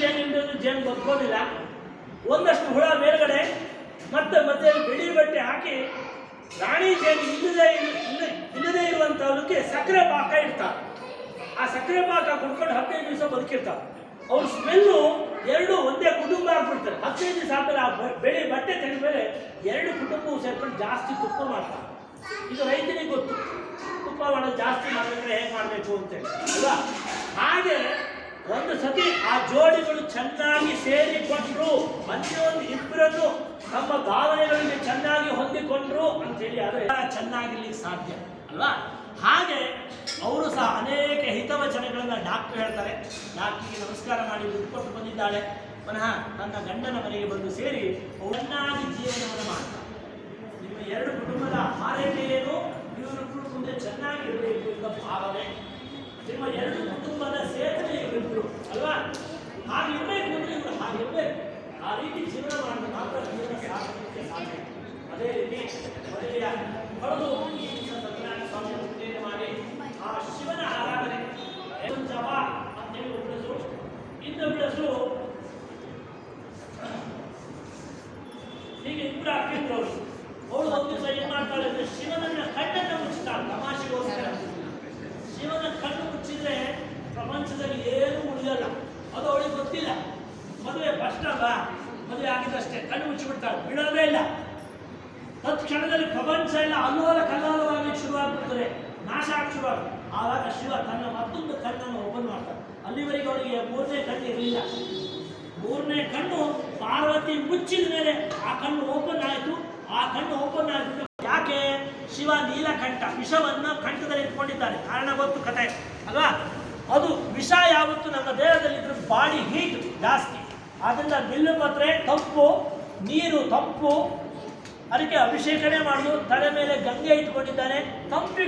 ಜೇನು ಇಲ್ಲದ್ರೆ ಜೇನು ಬದುಕೋದಿಲ್ಲ ಒಂದಷ್ಟು ಹುಳ ಮೇಲ್ಗಡೆ ಮತ್ತೆ ಮತ್ತೆ ಬಿಳಿ ಬಟ್ಟೆ ಹಾಕಿ ರಾಣಿ ಜೇನು ಇಲ್ಲದೆ ಇಲ್ಲ- ಇಲ್ಲದೆ ಇರುವಂಥವ್ರಿಗೆ ಸಕ್ಕರೆ ಪಾಕ ಇಡ್ತಾರೆ. ಆ ಸಕ್ಕರೆ ಪಾಕ ಕುಡ್ಕೊಂಡು ಹದಿನೈದು ದಿವಸ ಬದುಕಿರ್ತಾರೆ. ಅವ್ರ ಸ್ಮೆಲ್ಲು ಎರಡು ಒಂದೇ ಕುಟುಂಬ ಆಗ್ಬಿಡ್ತಾರೆ ಹದಿನೈದು ದಿವಸ ಆದ್ಮೇಲೆ ಆ ಬೆಳೆ ಬಟ್ಟೆ ತೆಗೆದ ಮೇಲೆ ಎರಡು ಕುಟುಂಬವು ಸೇರ್ಕೊಂಡು ಜಾಸ್ತಿ ತುಪ್ಪ ಮಾಡ್ತಾರೆ. ಇದು ರೈತನಿಗೆ ಗೊತ್ತು. ತುಪ್ಪ ಮಾಡೋದು ಜಾಸ್ತಿ ಮಾಡಿದ್ರೆ ಹೇಗೆ ಮಾಡಬೇಕು ಅಂತೇಳಿ ಅಲ್ವಾ? ಹಾಗೆ ಸತಿ ಆ ಜೋಡಿಗಳು ಚೆನ್ನಾಗಿ ಸೇರಿಕೊಂಡ್ರು ಮಧ್ಯೊಂದು ಇಬ್ಬರನ್ನು ತಮ್ಮ ಭಾವನೆಗಳಿಗೆ ಚೆನ್ನಾಗಿ ಹೊಂದಿಕೊಂಡ್ರು ಅಂತೇಳಿ ಅದು ಚೆನ್ನಾಗಿರ್ಲಿಕ್ಕೆ ಸಾಧ್ಯ ಅಲ್ವಾ? ಹಾಗೆ ಅವರು ಸಹ ಅನೇಕ ಹಿತವಚನಗಳನ್ನು ಡಾಕ್ಟರ್ ಹೇಳ್ತಾರೆ. ಡಾಕ್ಟರ್ಗೆ ನಮಸ್ಕಾರ ಮಾಡಿ ಉಟ್ಕೊಂಡು ಬಂದಿದ್ದಾಳೆ. ಪುನಃ ನನ್ನ ಗಂಡನ ಮನೆಗೆ ಬಂದು ಸೇರಿ ಚೆನ್ನಾಗಿ ಜೀವನವನ್ನು ಇವರು ಆ ರೀತಿ ಜೀವನ ಮಾಡಿದ್ರೆ ಮಾತ್ರ ಜೀವನ ಸಾಧ್ಯ. ಅದೇ ರೀತಿ ಮದುವೆಯ ಹೊರದು ಸತ್ಯನಾರಾಯಣ ಸ್ವಾಮಿ ಮಾಡಿ ಆ ಶಿವನ ಆರಾಧನೆ. ಜಪ ಅಂತೇಳಿ ಒಬ್ಬ ಹೆಸರು ಇನ್ನೊಬ್ಬ ಹೆಸರು ಹೀಗೆ ಇಬ್ಬರು ಹಾಕಿದ್ರು ಅವರು. ಅವಳು ಒಂದು ದಿವಸ ಏನ್ ಮಾಡ್ತಾಳೆ ಅಂದ್ರೆ ಶಿವನನ್ನ ಕಣ್ಣನ್ನ ಆಗಿದ್ದಷ್ಟೇ ಕಣ್ಣು ಮುಚ್ಚಿಬಿಡ್ತಾಳೆ ಬಿಡೋದೇ ಇಲ್ಲ. ತತ್ಕ್ಷಣದಲ್ಲಿ ಪ್ರಪಂಚ ಎಲ್ಲ ಅಲ್ಲೋಲ ಕಲ್ಲೋಲವಾಗಿ ಶುರುವಾಗ್ಬಿಡ್ತದೆ. ನಾಶ ಆಗಿ ಶುರುವಾಗ್ತದೆ ಆವಾಗ ಶಿವ ತನ್ನ ಮತ್ತೊಂದು ಕಣ್ಣನ್ನು ಓಪನ್ ಮಾಡ್ತಾನೆ. ಅಲ್ಲಿವರೆಗೆ ಅವರಿಗೆ ಮೂರನೇ ಕಣ್ಣು ಇರಲಿಲ್ಲ. ಮೂರನೇ ಕಣ್ಣು ಪಾರ್ವತಿ ಮುಚ್ಚಿದ ಮೇಲೆ ಆ ಕಣ್ಣು ಓಪನ್ ಆಯಿತು. ಆ ಕಣ್ಣು ಓಪನ್ ಆಗಿತ್ತು ಯಾಕೆ? ಶಿವ ನೀಲಕಂಠ ವಿಷವನ್ನು ಕಂಠದಲ್ಲಿ ಇಟ್ಕೊಂಡಿದ್ದಾರೆ ಕಾರಣ ಗೊತ್ತು ಕಥೆ ಅಲ್ವಾ? ಅದು ವಿಷ ಯಾವತ್ತು ನಮ್ಮ ದೇಹದಲ್ಲಿದ್ದರೆ ಬಾಡಿ ಹೀಟ್ ಜಾಸ್ತಿ. ಆದ್ರಿಂದ ಬಿಲ್ಲುಪತ್ರೆ ತಪ್ಪು ನೀರು ತಪ್ಪು ಅದಕ್ಕೆ ಅಭಿಷೇಕನೇ ಮಾಡುದು. ತಲೆ ಮೇಲೆ ಗಂಗೆ ಇಟ್ಕೊಂಡಿದ್ದಾನೆ. ತಂಪಿ